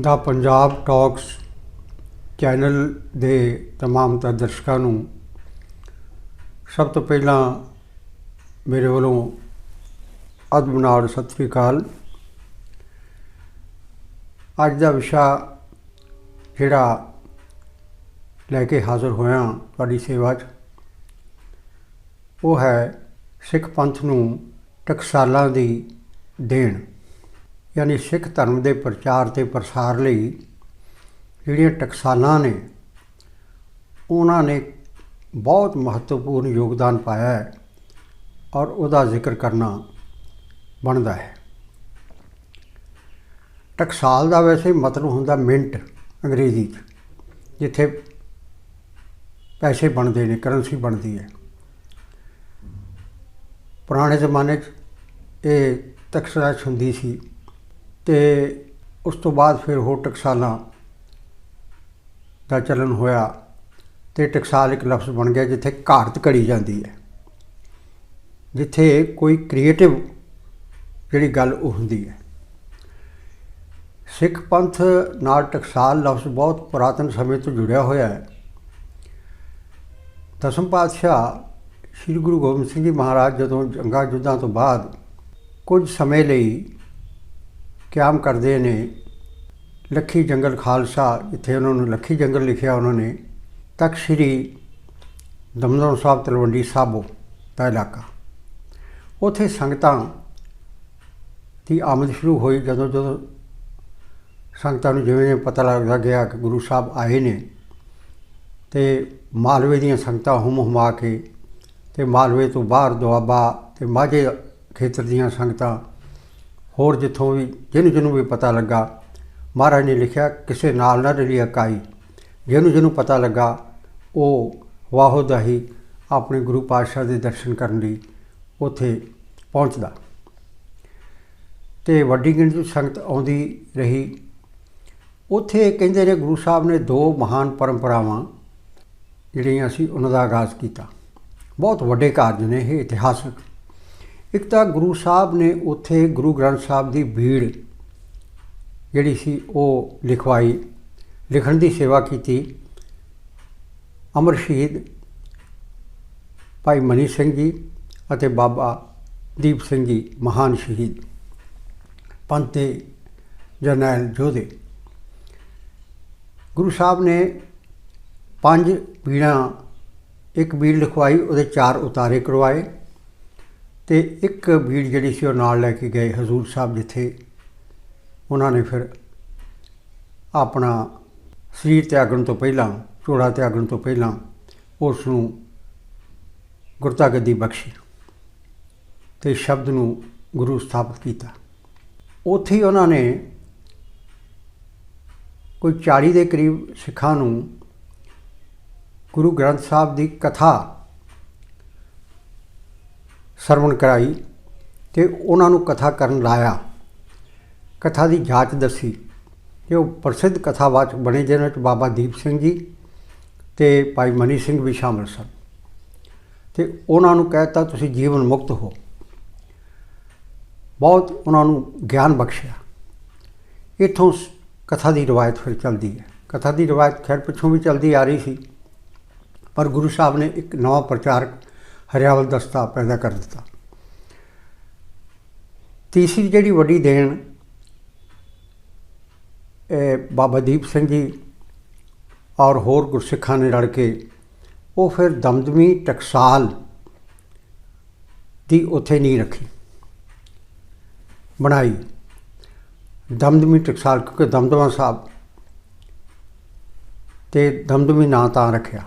ਦਾ Punjab talks channel ਦੇ तमाम ਤਾਂ ਦਰਸ਼ਕਾਂ ਨੂੰ ਸਭ ਤੋਂ ਪਹਿਲਾਂ ਮੇਰੇ ਵੱਲੋਂ ਅਦਬ ਨਾਲ ਸਤਿ ਸ੍ਰੀ ਅਕਾਲ ਅੱਜ ਦਾ ਵਿਸ਼ਾ ਜਿਹੜਾ ਲੈ ਕੇ ਹਾਜ਼ਰ ਹੋਇਆ ਤੁਹਾਡੀ ਸੇਵਾ 'ਚ ਉਹ ਹੈ ਸਿੱਖ ਪੰਥ ਨੂੰ ਟਕਸਾਲਾਂ ਦੀ ਦੇਣ ਯਾਨੀ ਸਿੱਖ ਧਰਮ ਦੇ ਪ੍ਰਚਾਰ ਤੇ ਪ੍ਰਸਾਰ ਲਈ ਜਿਹੜੀਆਂ ਟਕਸਾਲਾਂ ਨੇ, ਉਹਨਾਂ ਨੇ ਬਹੁਤ ਮਹੱਤਵਪੂਰਨ ਯੋਗਦਾਨ ਪਾਇਆ ਹੈ ਔਰ ਉਹਦਾ ਜ਼ਿਕਰ ਕਰਨਾ ਬਣਦਾ ਹੈ। ਟਕਸਾਲ ਦਾ ਵੈਸੇ ਮਤਲਬ ਹੁੰਦਾ ਮਿੰਟ ਅੰਗਰੇਜ਼ੀ 'ਚ, ਜਿੱਥੇ ਪੈਸੇ ਬਣਦੇ ਨੇ, ਕਰੰਸੀ ਬਣਦੀ ਹੈ। ਪੁਰਾਣੇ ਜ਼ਮਾਨੇ 'ਚ ਇਹ ਟਕਸਾਲ ਹੁੰਦੀ ਸੀ। ਤੇ ਉਸ ਤੋਂ ਬਾਅਦ ਫਿਰ ਹੋਰ ਟਕਸਾਲਾਂ ਦਾ ਚਲਨ ਹੋਇਆ ਤੇ ਟਕਸਾਲ ਇੱਕ ਲਫ਼ਜ਼ ਬਣ ਗਿਆ ਜਿੱਥੇ ਘਾੜਤ ਘੜੀ ਜਾਂਦੀ ਹੈ, ਜਿੱਥੇ ਕੋਈ ਕ੍ਰੀਏਟਿਵ ਜਿਹੜੀ ਗੱਲ ਉਹ ਹੁੰਦੀ ਹੈ। ਸਿੱਖ ਪੰਥ ਨਾਲ ਟਕਸਾਲ ਲਫ਼ਜ਼ ਬਹੁਤ ਪੁਰਾਤਨ ਸਮੇਂ ਤੋਂ ਜੁੜਿਆ ਹੋਇਆ ਹੈ। ਦਸਮ ਪਾਤਸ਼ਾਹ ਸ੍ਰੀ ਗੁਰੂ ਗੋਬਿੰਦ ਸਿੰਘ ਜੀ ਮਹਾਰਾਜ ਜਦੋਂ ਜੰਗਾਂ ਯੁੱਧਾਂ ਤੋਂ ਬਾਅਦ ਕੁਝ ਸਮੇਂ ਲਈ ਕਿਆਮ ਕਰਦੇ ਨੇ। ਲੱਖੀ ਜੰਗਲ ਖਾਲਸਾ, ਇੱਥੇ ਉਹਨਾਂ ਨੂੰ ਲੱਖੀ ਜੰਗਲ ਲਿਖਿਆ ਉਹਨਾਂ ਨੇ। ਤੱਕ ਸ੍ਰੀ ਦਮਦਮ ਸਾਹਿਬ ਤਲਵੰਡੀ ਸਾਬੋ ਦਾ ਇਲਾਕਾ। ਉਥੇ ਸੰਗਤਾਂ ਦੀ ਆਮਦ ਸ਼ੁਰੂ ਹੋਈ ਜਦੋਂ ਜਦੋਂ ਸੰਗਤਾਂ ਨੂੰ ਜਿਵੇਂ ਜਿਵੇਂ ਪਤਾ ਲੱਗਦਾ ਗਿਆ ਕਿ ਗੁਰੂ ਸਾਹਿਬ ਆਏ ਨੇ ਤੇ ਮਾਲਵੇ ਦੀਆਂ ਸੰਗਤਾਂ ਹੁਮ ਹੁਮਾ ਕੇ ਤੇ ਮਾਲਵੇ ਤੋਂ ਬਾਹਰ ਦੁਆਬਾ ਤੇ ਮਾਝੇ ਖੇਤਰ ਦੀਆਂ ਸੰਗਤਾਂ ਹੋਰ ਜਿੱਥੋਂ ਵੀ ਜਿਹਨੂੰ ਜਿਹਨੂੰ ਵੀ ਪਤਾ ਲੱਗਾ, ਮਹਾਰਾਜ ਨੇ ਲਿਖਿਆ, ਕਿਸੇ ਨਾਲ ਨਾ ਰਲੀ ਇਕਾਈ। ਜਿਹਨੂੰ ਜਿਹਨੂੰ ਪਤਾ ਲੱਗਾ, ਉਹ ਵਾਹੋ ਹੀ ਆਪਣੇ ਗੁਰੂ ਪਾਤਸ਼ਾਹ ਦੇ ਦਰਸ਼ਨ ਕਰਨ ਲਈ ਉੱਥੇ ਪਹੁੰਚਦਾ। ਤੇ ਵੱਡੀ ਗਿਣਤੀ ਸੰਗਤ ਆਉਂਦੀ ਰਹੀ। ਉੱਥੇ ਕਹਿੰਦੇ ਨੇ ਗੁਰੂ ਸਾਹਿਬ ਨੇ ਦੋ ਮਹਾਨ ਪਰੰਪਰਾਵਾਂ ਜਿਹੜੀਆਂ ਸੀ ਉਹਨਾਂ ਦਾ ਆਗਾਜ਼ ਕੀਤਾ। ਬਹੁਤ ਵੱਡੇ ਕਾਰਜ ਨੇ ਇਹ ਇਤਿਹਾਸਕ। ਇੱਕ ਤਾਂ ਗੁਰੂ ਸਾਹਿਬ ਨੇ ਉੱਥੇ ਗੁਰੂ ਗ੍ਰੰਥ ਸਾਹਿਬ ਦੀ ਭੀੜ ਜਿਹੜੀ ਸੀ ਉਹ ਲਿਖਵਾਈ, ਲਿਖਣ ਦੀ ਸੇਵਾ ਕੀਤੀ। ਅਮਰ ਸ਼ਹੀਦ ਭਾਈ ਮਨੀ ਸਿੰਘ ਜੀ ਅਤੇ ਬਾਬਾ ਦੀਪ ਸਿੰਘ ਜੀ, ਮਹਾਨ ਸ਼ਹੀਦ। ਪੰਥ ਜਰਨੈਲ ਜੋਧੇ ਗੁਰੂ ਸਾਹਿਬ ਨੇ ਪੰਜ ਬੀੜਾਂ ਇੱਕ ਬੀੜ ਲਿਖਵਾਈ, ਉਹਦੇ ਚਾਰ ਉਤਾਰੇ ਕਰਵਾਏ। ਤੇ ਇੱਕ ਬੀੜ ਜਿਹੜੀ ਸੀ ਉਹ ਨਾਲ ਲੈ ਕੇ ਗਏ ਹਜ਼ੂਰ ਸਾਹਿਬ ਜਿੱਥੇ ਉਹਨਾਂ ਨੇ ਫਿਰ ਆਪਣਾ ਸਰੀਰ ਤਿਆਗਣ ਤੋਂ ਪਹਿਲਾਂ, ਚੋੜਾ ਤਿਆਗਣ ਤੋਂ ਪਹਿਲਾਂ ਉਸ ਨੂੰ ਗੁਰਤਾ ਗੱਦੀ ਬਖਸ਼ੀ ਤੇ ਸ਼ਬਦ ਨੂੰ ਗੁਰੂ ਸਥਾਪਿਤ ਕੀਤਾ। ਉੱਥੇ ਹੀ ਉਹਨਾਂ ਨੇ ਕੋਈ 40 ਦੇ ਕਰੀਬ ਸਿੱਖਾਂ ਨੂੰ ਗੁਰੂ ਗ੍ਰੰਥ ਸਾਹਿਬ ਦੀ ਕਥਾ ਸਰਵਣ ਕਰਾਈ ਤੇ ਉਹਨਾਂ ਨੂੰ ਕਥਾ ਕਰਨ ਲਾਇਆ। ਕਥਾ ਦੀ ਜਾਂਚ ਦੱਸੀ ਕਿ ਉਹ ਪ੍ਰਸਿੱਧ ਕਥਾਵਾਚਕ ਬਣੇ ਜਿਹਨਾਂ ਵਿੱਚ ਬਾਬਾ ਦੀਪ ਸਿੰਘ ਜੀ ਤੇ ਭਾਈ ਮਨੀ ਸਿੰਘ ਵੀ ਸ਼ਾਮਲ ਸਨ। ਤੇ ਉਹਨਾਂ ਨੂੰ ਕਹਿਤਾ ਤੁਸੀਂ ਜੀਵਨ ਮੁਕਤ ਹੋ। ਬਹੁਤ ਉਹਨਾਂ ਨੂੰ ਗਿਆਨ ਬਖਸ਼ਿਆ। ਇਥੋਂ ਕਥਾ ਦੀ ਰਵਾਇਤ ਫਿਰ ਚੱਲਦੀ ਹੈ। ਕਥਾ ਦੀ ਰਵਾਇਤ ਖੈਰ ਪਿੱਛੋਂ ਵੀ ਚੱਲਦੀ ਆ ਰਹੀ ਸੀ, ਪਰ ਗੁਰੂ ਸਾਹਿਬ ਨੇ ਇੱਕ ਨਵਾਂ ਪ੍ਰਚਾਰਕ ਹਰਿਆਵਲ ਦਸਤਾ ਪੈਦਾ ਕਰ ਦਿੱਤਾ। ਤੀਸਰੀ ਜਿਹੜੀ ਵੱਡੀ ਦੇਣ, ਇਹ ਬਾਬਾ ਦੀਪ ਸਿੰਘ ਜੀ ਔਰ ਹੋਰ ਗੁਰਸਿੱਖਾਂ ਨੇ ਰਲ ਕੇ, ਉਹ ਫਿਰ ਦਮਦਮੀ ਟਕਸਾਲ ਦੀ ਉੱਥੇ ਨਹੀਂ ਰੱਖੀ, ਬਣਾਈ। ਦਮਦਮੀ ਟਕਸਾਲ ਕਿਉਂਕਿ ਦਮਦਮਾ ਸਾਹਿਬ ਤੇ ਦਮਦਮੀ ਨਾਂ ਤਾਂ ਰੱਖਿਆ।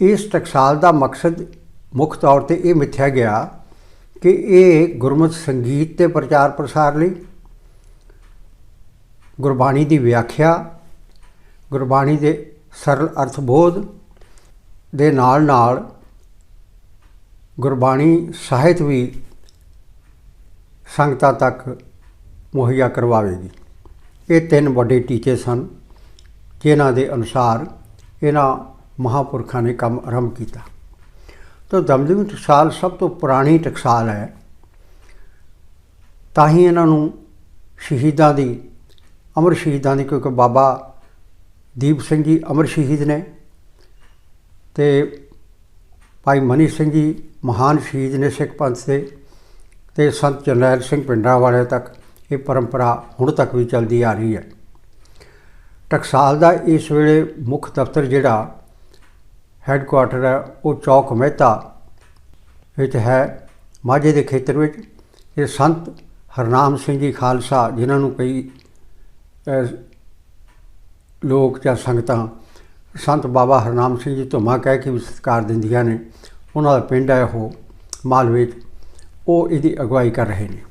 ਇਸ ਟਕਸਾਲ ਦਾ ਮਕਸਦ ਮੁੱਖ ਤੌਰ ਤੇ ਇਹ ਮਿੱਥਿਆ ਗਿਆ ਕਿ ਇਹ ਗੁਰਮਤਿ ਸੰਗੀਤ ਤੇ ਪ੍ਰਚਾਰ ਪ੍ਰਸਾਰ ਲਈ ਗੁਰਬਾਣੀ ਦੀ ਵਿਆਖਿਆ, ਗੁਰਬਾਣੀ ਦੇ ਸਰਲ ਅਰਥ ਬੋਧ ਦੇ ਨਾਲ ਨਾਲ ਗੁਰਬਾਣੀ ਸਾਹਿਤ ਵੀ ਸੰਗਤਾਂ ਤੱਕ ਮੁਹੱਈਆ ਕਰਵਾਵੇਗੀ। ਇਹ ਤਿੰਨ ਵੱਡੇ ਟੀਚੇ ਸਨ ਜਿਨ੍ਹਾਂ ਦੇ ਅਨੁਸਾਰ ਇਹਨਾਂ ਮਹਾਪੁਰਖਾਂ ਨੇ ਕੰਮ ਆਰੰਭ ਕੀਤਾ। ਤਾਂ ਦਮਦਮੀ ਟਕਸਾਲ ਸਭ ਤੋਂ ਪੁਰਾਣੀ ਟਕਸਾਲ ਹੈ। ਤਾਂ ਹੀ ਇਹਨਾਂ ਨੂੰ ਸ਼ਹੀਦਾਂ ਦੀ, ਅਮਰ ਸ਼ਹੀਦਾਂ ਦੀ, ਕਿਉਂਕਿ ਬਾਬਾ ਦੀਪ ਸਿੰਘ ਜੀ ਅਮਰ ਸ਼ਹੀਦ ਨੇ ਤੇ ਭਾਈ ਮਨੀ ਸਿੰਘ ਜੀ ਮਹਾਨ ਸ਼ਹੀਦ ਨੇ ਸਿੱਖ ਪੰਥ ਦੇ ਤੇ ਸੰਤ ਜਰਨੈਲ ਸਿੰਘ ਪਿੰਡਾਂ ਵਾਲੇ ਤੱਕ ਇਹ ਪਰੰਪਰਾ ਹੁਣ ਤੱਕ ਵੀ ਚੱਲਦੀ ਆ ਰਹੀ ਹੈ। ਟਕਸਾਲ ਦਾ ਇਸ ਵੇਲੇ ਮੁੱਖ ਦਫ਼ਤਰ ਜਿਹੜਾ ਹੈੱਡਕੁਆਟਰ ਹੈ, ਉਹ ਚੌਕ ਮਹਿਤਾ ਵਿੱਚ ਹੈ, ਮਾਝੇ ਦੇ ਖੇਤਰ ਵਿੱਚ। ਇਹ ਸੰਤ ਹਰਨਾਮ ਸਿੰਘ ਜੀ ਖਾਲਸਾ, ਜਿਨ੍ਹਾਂ ਨੂੰ ਕਈ ਲੋਕ ਜਾਂ ਸੰਗਤਾਂ ਸੰਤ ਬਾਬਾ ਹਰਨਾਮ ਸਿੰਘ ਜੀ ਧੁਮਾ ਕਹਿ ਕੇ ਵੀ ਸਤਿਕਾਰ ਦਿੰਦੀਆਂ ਨੇ। ਉਹਨਾਂ ਦਾ ਪਿੰਡ ਹੈ ਉਹ ਮਾਲਵੇ 'ਚ ਉਹ ਇਹਦੀ ਅਗਵਾਈ ਕਰ ਰਹੇ ਨੇ।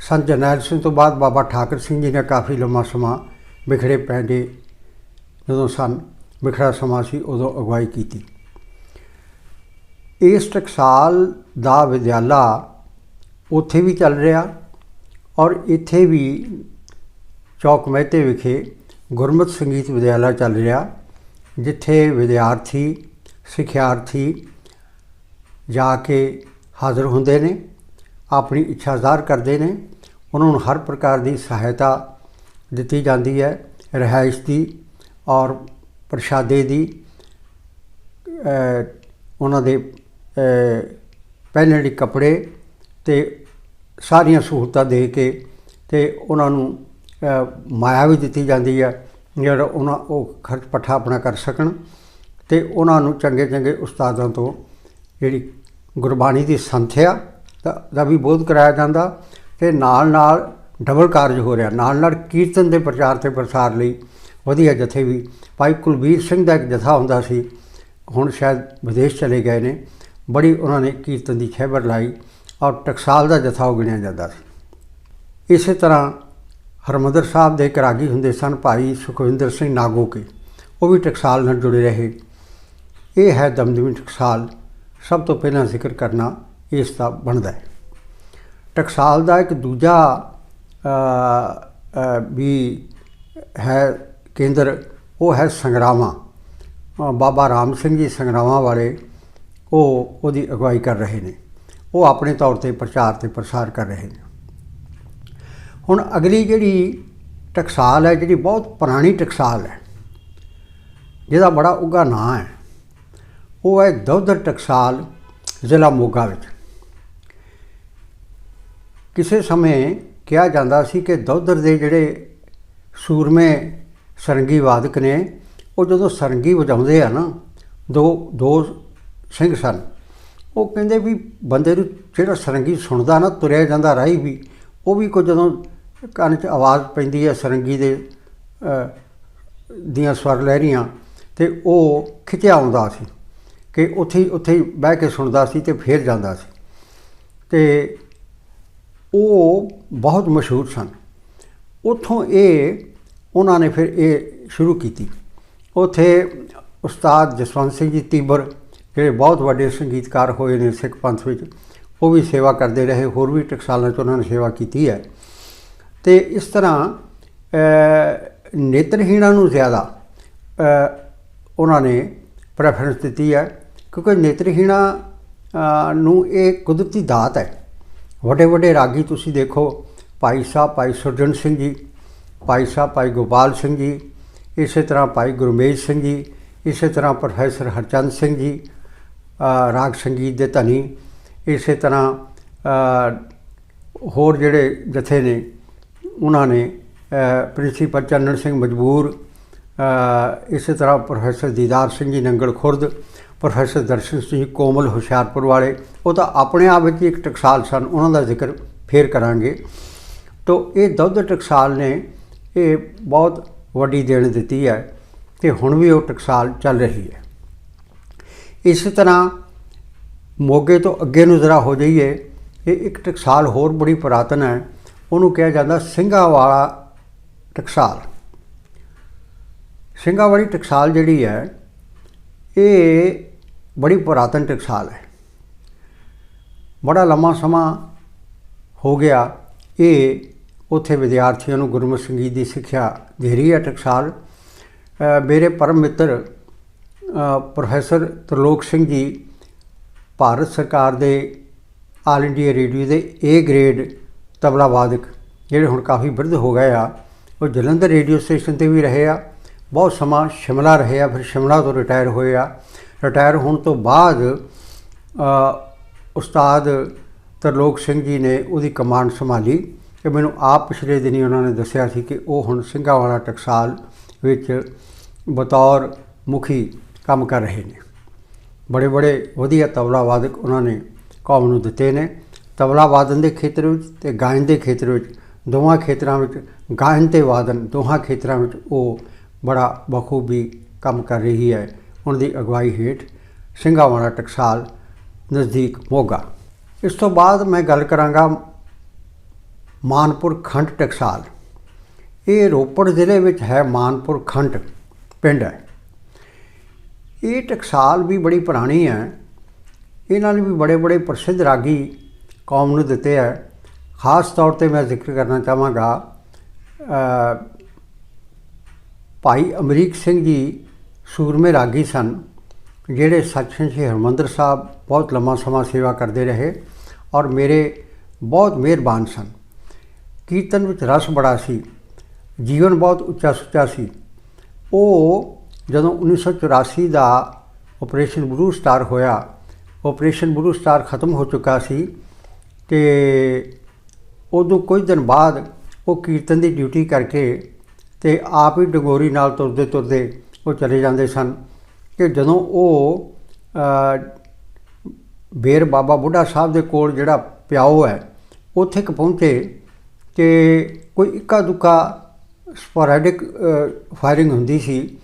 ਸੰਤ ਜਰਨੈਲ ਸਿੰਘ ਤੋਂ ਬਾਅਦ ਬਾਬਾ ਠਾਕਰ ਸਿੰਘ ਜੀ ਨੇ ਕਾਫੀ ਲੰਮਾ ਸਮਾਂ ਵਿਖੜੇ ਪੈਂਦੇ ਜਦੋਂ ਸਨ ਵਿਖੜਾ ਸਮਾਂ ਸੀ, ਉਦੋਂ ਅਗਵਾਈ ਕੀਤੀ। ਇਸ ਟਕਸਾਲ ਦਾ ਵਿਦਿਆਲਾ ਉੱਥੇ ਵੀ ਚੱਲ ਰਿਹਾ ਔਰ ਇੱਥੇ ਵੀ ਚੌਕ ਮਹਿਤੇ ਵਿਖੇ ਗੁਰਮਤਿ ਸੰਗੀਤ ਵਿਦਿਆਲਾ ਚੱਲ ਰਿਹਾ, ਜਿੱਥੇ ਵਿਦਿਆਰਥੀ, ਸਿੱਖਿਆਰਥੀ ਜਾ ਕੇ ਹਾਜ਼ਰ ਹੁੰਦੇ ਨੇ, ਆਪਣੀ ਇੱਛਾ ਜ਼ਾਹਰ ਕਰਦੇ ਨੇ। ਉਹਨਾਂ ਨੂੰ ਹਰ ਪ੍ਰਕਾਰ ਦੀ ਸਹਾਇਤਾ ਦਿੱਤੀ ਜਾਂਦੀ ਹੈ, ਰਿਹਾਇਸ਼ ਦੀ ਔਰ ਪ੍ਰਸ਼ਾਦੇ ਦੀ ਉਹਨਾਂ ਦੇ ਅ, ਪਹਿਨਣ ਲਈ ਕੱਪੜੇ ਤੇ ਸਾਰੀਆਂ ਸਹੂਲਤਾਂ ਦੇ ਕੇ ਤੇ ਉਹਨਾਂ ਨੂੰ ਮਾਇਆ ਵੀ ਦਿੱਤੀ ਜਾਂਦੀ ਹੈ ਜਿਹੜਾ ਉਹਨਾਂ ਉਹ ਖਰਚ ਪੱਠਾ ਆਪਣਾ ਕਰ ਸਕਣ ਤੇ ਉਹਨਾਂ ਨੂੰ ਚੰਗੇ ਚੰਗੇ ਉਸਤਾਦਾਂ ਤੋਂ ਜਿਹੜੀ ਗੁਰਬਾਣੀ ਦੀ ਸੰਥਿਆ ਦਾ ਦਾ ਵੀ ਬੋਧ ਕਰਾਇਆ ਜਾਂਦਾ ਤੇ ਨਾਲ ਨਾਲ ਡਬਲ ਕਾਰਜ ਹੋ ਰਿਹਾ ਨਾਲ ਨਾਲ ਕੀਰਤਨ ਦੇ ਪ੍ਰਚਾਰ ਤੇ ਪ੍ਰਸਾਰ ਲਈ ਵਧੀਆ ਜਥੇ ਵੀ। ਭਾਈ ਕੁਲਬੀਰ ਸਿੰਘ ਦਾ ਇੱਕ ਜਥਾ ਹੁੰਦਾ ਸੀ, ਹੁਣ ਸ਼ਾਇਦ ਵਿਦੇਸ਼ ਚਲੇ ਗਏ ਨੇ। ਬੜੀ ਉਹਨਾਂ ਨੇ ਕੀਰਤਨ ਦੀ ਖੈਬਰ ਲਾਈ ਔਰ ਟਕਸਾਲ ਦਾ ਜਥਾ ਉਹ ਗਿਣਿਆ ਜਾਂਦਾ ਸੀ। ਇਸੇ ਤਰ੍ਹਾਂ ਹਰਮੰਦਰ ਸਾਹਿਬ ਦੇ ਕਰਾਗੀ ਹੁੰਦੇ ਸਨ ਭਾਈ ਸੁਖਵਿੰਦਰ ਸਿੰਘ ਨਾਗੋਕੇ ਉਹ ਵੀ ਟਕਸਾਲ ਨਾਲ ਜੁੜੇ ਰਹੇ। ਇਹ ਹੈ ਦਮਦਮੀ ਟਕਸਾਲ। ਸਭ ਤੋਂ ਪਹਿਲਾਂ ਜ਼ਿਕਰ ਕਰਨਾ ਇਸ ਦਾ ਬਣਦਾ ਹੈ। ਟਕਸਾਲ ਦਾ ਇੱਕ ਦੂਜਾ ਵੀ ਹੈ ਕੇਂਦਰ, ਉਹ ਹੈ ਸੰਗਰਾਵਾਂ। ਬਾਬਾ ਰਾਮ ਸਿੰਘ ਜੀ ਸੰਗਰਾਵਾਂ ਵਾਲੇ, ਉਹ ਉਹਦੀ ਅਗਵਾਈ ਕਰ ਰਹੇ ਨੇ। ਉਹ ਆਪਣੇ ਤੌਰ ਤੇ ਪ੍ਰਚਾਰ ਤੇ ਪ੍ਰਸਾਰ ਕਰ ਰਹੇ ਨੇ। ਹੁਣ ਅਗਲੀ ਜਿਹੜੀ ਟਕਸਾਲ ਹੈ, ਜਿਹੜੀ ਬਹੁਤ ਪੁਰਾਣੀ ਟਕਸਾਲ ਹੈ, ਜਿਹਦਾ ਬੜਾ ਉੱਘਾ ਨਾਂ ਹੈ, ਉਹ ਹੈ ਦੌਦਰ ਟਕਸਾਲ ਜ਼ਿਲ੍ਹਾ ਮੋਗਾ ਵਿੱਚ। ਕਿਸੇ ਸਮੇਂ ਕਿਹਾ ਜਾਂਦਾ ਸੀ ਕਿ ਦੌਦਰ ਦੇ ਜਿਹੜੇ ਸੂਰਮੇ ਸਰੰਗੀ ਵਾਦਕ ਨੇ, ਉਹ ਜਦੋਂ ਸਰੰਗੀ ਵਜਾਉਂਦੇ ਆ ਨਾ, ਦੋ ਦੋ ਸਿੰਘ ਸਨ, ਉਹ ਕਹਿੰਦੇ ਵੀ ਬੰਦੇ ਨੂੰ ਜਿਹੜਾ ਸਰੰਗੀ ਸੁਣਦਾ ਨਾ, ਤੁਰਿਆ ਜਾਂਦਾ ਰਾਹੀ ਵੀ, ਉਹ ਵੀ ਕੋ ਜਦੋਂ ਕੰਨ 'ਚ ਆਵਾਜ਼ ਪੈਂਦੀ ਹੈ ਸਰੰਗੀ ਦੇ ਦੀਆਂ ਸਵਰ ਲਹਿਰੀਆਂ, ਤੇ ਉਹ ਖਿੱਚਿਆ ਆਉਂਦਾ ਸੀ, ਕਿ ਉੱਥੇ ਹੀ- ਉੱਥੇ ਬਹਿ ਕੇ ਸੁਣਦਾ ਸੀ ਤੇ ਫੇਰ ਜਾਂਦਾ ਸੀ, ਤੇ ਉਹ ਬਹੁਤ ਮਸ਼ਹੂਰ ਸਨ। ਉੱਥੋਂ ਇਹ ਉਹਨਾਂ ਨੇ ਫਿਰ ਇਹ ਸ਼ੁਰੂ ਕੀਤੀ। ਉੱਥੇ ਉਸਤਾਦ ਜਸਵੰਤ ਸਿੰਘ ਜੀ ਤੀਬਰ, ਜਿਹੜੇ ਬਹੁਤ ਵੱਡੇ ਸੰਗੀਤਕਾਰ ਹੋਏ ਨੇ ਸਿੱਖ ਪੰਥ ਵਿੱਚ, ਉਹ ਵੀ ਸੇਵਾ ਕਰਦੇ ਰਹੇ, ਹੋਰ ਵੀ ਟਕਸਾਲਾਂ 'ਚ ਉਹਨਾਂ ਨੇ ਸੇਵਾ ਕੀਤੀ ਹੈ। ਤੇ ਇਸ ਤਰ੍ਹਾਂ ਨੇਤਰਹੀਣਾਂ ਨੂੰ ਜ਼ਿਆਦਾ ਉਹਨਾਂ ਨੇ ਪ੍ਰੈਫਰੈਂਸ ਦਿੱਤੀ ਹੈ, ਕਿਉਂਕਿ ਨੇਤਰਹੀਣਾਂ ਨੂੰ ਇਹ ਕੁਦਰਤੀ ਦਾਤ ਹੈ। ਵੱਡੇ ਵੱਡੇ ਰਾਗੀ ਤੁਸੀਂ ਦੇਖੋ, ਭਾਈ ਸਾਹਿਬ, ਭਾਈ ਸੁਰਜਨ ਸਿੰਘ ਜੀ ਭਾਈ ਸਾਹਿਬ ਭਾਈ ਗੋਪਾਲ ਸਿੰਘ ਜੀ ਇਸੇ ਤਰ੍ਹਾਂ ਭਾਈ ਗੁਰਮੇਜ ਸਿੰਘ ਜੀ ਇਸੇ ਤਰ੍ਹਾਂ ਪ੍ਰੋਫੈਸਰ ਹਰਚੰਦ ਸਿੰਘ ਜੀ ਰਾਗ ਸੰਗੀਤ ਦੇ ਧਨੀ ਇਸੇ ਤਰ੍ਹਾਂ ਹੋਰ ਜਿਹੜੇ ਜਥੇ ਨੇ ਉਹਨਾਂ ਨੇ ਪ੍ਰਿੰਸੀਪਲ ਚੰਨਣ ਸਿੰਘ ਮਜਬੂਰ ਅ, ਇਸੇ ਤਰ੍ਹਾਂ ਪ੍ਰੋਫੈਸਰ ਦੀਦਾਰ ਸਿੰਘ ਜੀ ਨੰਗਲ ਖੁਰਦ ਪ੍ਰੋਫੈਸਰ ਦਰਸ਼ਨ ਸਿੰਘ ਕੋਮਲ ਹੁਸ਼ਿਆਰਪੁਰ ਵਾਲੇ ਉਹ ਤਾਂ ਆਪਣੇ ਆਪ ਵਿੱਚ ਹੀ ਇੱਕ ਟਕਸਾਲ ਸਨ ਉਹਨਾਂ ਦਾ ਜ਼ਿਕਰ ਫੇਰ ਕਰਾਂਗੇ। ਤੋ ਇਹ ਦੁੱਧ ਟਕਸਾਲ ਨੇ ਇਹ ਬਹੁਤ ਵੱਡੀ ਦੇਣ ਦਿੱਤੀ ਹੈ ਤੇ ਹੁਣ ਵੀ ਉਹ ਟਕਸਾਲ ਚੱਲ ਰਹੀ ਹੈ। ਇਸੇ ਤਰ੍ਹਾਂ ਮੋਗੇ ਤੋਂ ਅੱਗੇ ਨੂੰ ਜ਼ਰਾ ਹੋ ਜਾਈਏ, ਇਹ ਇੱਕ ਟਕਸਾਲ ਹੋਰ ਬੜੀ ਪੁਰਾਤਨ ਹੈ। ਉਹਨੂੰ ਕਿਹਾ ਜਾਂਦਾ ਸਿੰਘਾਂ ਵਾਲਾ ਟਕਸਾਲ। ਸਿੰਘਾਂ ਵਾਲੀ ਟਕਸਾਲ ਜਿਹੜੀ ਹੈ, ਇਹ ਬੜੀ ਪੁਰਾਤਨ ਟਕਸਾਲ ਹੈ। ਬੜਾ ਲੰਮਾ ਸਮਾਂ ਹੋ ਗਿਆ, ਇਹ ਉੱਥੇ ਵਿਦਿਆਰਥੀਆਂ ਨੂੰ ਗੁਰਮੁਖ ਸੰਗੀਤ ਦੀ ਸਿੱਖਿਆ ਦੇ ਰਹੀ ਹੈ ਟਕਸਾਲ ਮੇਰੇ ਪਰਮ ਮਿੱਤਰ ਪ੍ਰੋਫੈਸਰ ਤਰਲੋਕ ਸਿੰਘ ਜੀ, ਭਾਰਤ ਸਰਕਾਰ ਦੇ ਆਲ ਇੰਡੀਆ ਰੇਡੀਓ ਦੇ ਏ ਗ੍ਰੇਡ ਤਬਲਾ ਵਾਦਕ, ਜਿਹੜੇ ਹੁਣ ਕਾਫੀ ਬਿਰਧ ਹੋ ਗਏ ਆ, ਉਹ ਜਲੰਧਰ ਰੇਡੀਓ ਸਟੇਸ਼ਨ ਤੇ ਵੀ ਰਹੇ ਆ। ਬਹੁਤ ਸਮਾਂ ਸ਼ਿਮਲਾ ਰਹੇ ਆ, ਫਿਰ ਸ਼ਿਮਲਾ ਤੋਂ ਰਿਟਾਇਰ ਹੋਏ ਆ। ਰਿਟਾਇਰ ਹੋਣ ਤੋਂ ਬਾਅਦ ਉਸਤਾਦ ਤਰਲੋਕ ਸਿੰਘ ਜੀ ਨੇ ਉਹਦੀ ਕਮਾਂਡ ਸੰਭਾਲੀ। ਕਿ ਮੈਨੂੰ ਆਪ ਪਿਛਲੇ ਦਿਨੀ ਉਹਨਾਂ ਨੇ ਦੱਸਿਆ ਸੀ ਕਿ ਉਹ ਹੁਣ ਸਿੰਘਾਵਾਲਾ ਟਕਸਾਲ ਵਿੱਚ ਬਤੌਰ ਮੁਖੀ ਕੰਮ ਕਰ ਰਹੇ ਨੇ। ਬੜੇ ਬੜੇ ਵਧੀਆ ਤਬਲਾ ਵਾਦਕ ਉਹਨਾਂ ਨੇ ਕੌਮ ਨੂੰ ਦਿੱਤੇ ਨੇ। ਤਬਲਾ ਵਾਦਨ ਦੇ ਖੇਤਰ ਵਿੱਚ ਤੇ ਗਾਇਨ ਦੇ ਖੇਤਰ ਵਿੱਚ ਦੋਵਾਂ ਖੇਤਰਾਂ ਵਿੱਚ ਗਾਇਨ ਤੇ ਵਾਦਨ ਦੋਹਾਂ ਖੇਤਰਾਂ ਵਿੱਚ ਉਹ ਬੜਾ ਬਖੂਬੀ ਕੰਮ ਕਰ ਰਹੀ ਹੈ। ਉਹਨਾਂ ਦੀ ਅਗਵਾਈ ਹੇਠ ਸਿੰਘਾਵਾਲਾ ਟਕਸਾਲ ਨਜ਼ਦੀਕ ਮੋਗਾ। ਇਸ ਤੋਂ ਬਾਅਦ ਮੈਂ ਗੱਲ ਕਰਾਂਗਾ ਮਾਨਪੁਰ ਖੰਡ, ਟਕਸਾਲ। ਇਹ ਰੋਪੜ ਜ਼ਿਲ੍ਹੇ ਵਿੱਚ ਹੈ, ਮਾਨਪੁਰ ਖੰਡ ਪਿੰਡ ਹੈ। ਇਹ ਟਕਸਾਲ ਵੀ ਬੜੀ ਪੁਰਾਣੀ ਹੈ। ਇਹਨਾਂ ਨੇ ਵੀ ਬੜੇ ਬੜੇ ਪ੍ਰਸਿੱਧ ਰਾਗੀ ਕੌਮ ਨੂੰ ਦਿੱਤੇ ਹੈ। ਖਾਸ ਤੌਰ ਤੇ ਮੈਂ ਜ਼ਿਕਰ ਕਰਨਾ ਚਾਹਾਂਗਾ ਭਾਈ ਅਮਰੀਕ ਸਿੰਘ ਜੀ ਸੂਰਮੇ ਰਾਗੀ ਸਨ, ਜਿਹੜੇ ਸੱਚਖੰਡ ਸ੍ਰੀ ਹਰਿਮੰਦਰ ਸਾਹਿਬ ਬਹੁਤ ਲੰਮਾ ਸਮਾਂ ਸੇਵਾ ਕਰਦੇ ਰਹੇ ਔਰ ਮੇਰੇ ਬਹੁਤ ਮਿਹਰਬਾਨ ਸਨ। ਕੀਰਤਨ ਵਿੱਚ ਰਸ ਬੜਾ ਸੀ, ਜੀਵਨ ਬਹੁਤ ਉੱਚਾ ਸੁੱਚਾ ਸੀ। ਉਹ ਜਦੋਂ 1984 ਦਾ ਆਪਰੇਸ਼ਨ ਬਲੂ ਸਟਾਰ ਹੋਇਆ ਆਪਰੇਸ਼ਨ ਬਲੂ ਸਟਾਰ ਖਤਮ ਹੋ ਚੁੱਕਾ ਸੀ ਤੇ ਉਦੋਂ ਕੁਝ ਦਿਨ ਬਾਅਦ ਉਹ ਕੀਰਤਨ ਦੀ ਡਿਊਟੀ ਕਰਕੇ ਤੇ ਆਪ ਹੀ ਡਗੋਰੀ ਨਾਲ ਤੁਰਦੇ ਤੁਰਦੇ ਉਹ ਚਲੇ ਜਾਂਦੇ ਸਨ ਕਿ ਜਦੋਂ ਉਹ ਬੇਰ ਬਾਬਾ ਬੁੱਢਾ ਸਾਹਿਬ ਦੇ ਕੋਲ ਜਿਹੜਾ ਪਿਆਓ ਹੈ, ਉੱਥੇ ਕ ਪਹੁੰਚੇ ਤੇ ਕੋਈ ਇੱਕਾ ਦੁੱਕਾ ਸਪੋਰੈਡਿਕ ਫਾਇਰਿੰਗ ਹੁੰਦੀ ਸੀ।